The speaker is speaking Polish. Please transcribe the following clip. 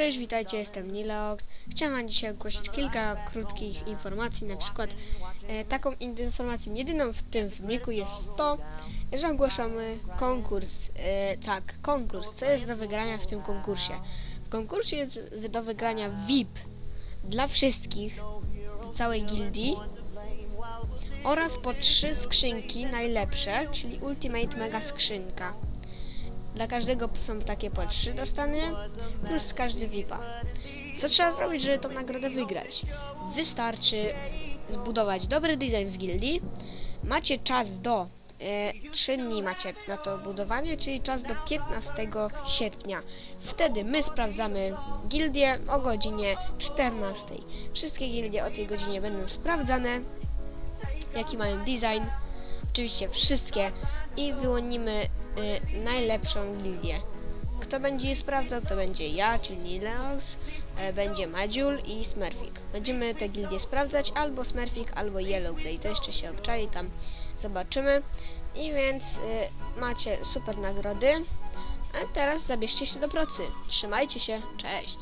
Cześć, witajcie, jestem Nileox. Chciałem wam dzisiaj ogłosić kilka krótkich informacji, na przykład e, taką in- informacją jedyną w tym filmiku jest to, że ogłaszamy konkurs, e, tak, konkurs, co jest do wygrania w tym konkursie. W konkursie jest do wygrania VIP dla wszystkich, całej gildii oraz po trzy skrzynki najlepsze, czyli Ultimate Mega Skrzynka. Dla każdego są takie po trzy dostanie, plus każdy VIPa. Co trzeba zrobić, żeby tą nagrodę wygrać? Wystarczy zbudować dobry design w gildii. Macie czas do e, 3 dni macie na to budowanie, czyli czas do 15 sierpnia. Wtedy my sprawdzamy gildię o godzinie 14. Wszystkie gildie o tej godzinie będą sprawdzane, jaki mają design. Oczywiście wszystkie i wyłonimy y, najlepszą gildię. Kto będzie je sprawdzał, to będzie ja, czyli Leox, e, będzie Madziul i Smurfik. Będziemy te gildie sprawdzać, albo Smurfik, albo Yellowplay. To jeszcze się obczai, tam zobaczymy. I więc y, macie super nagrody. A teraz zabierzcie się do pracy. Trzymajcie się, cześć!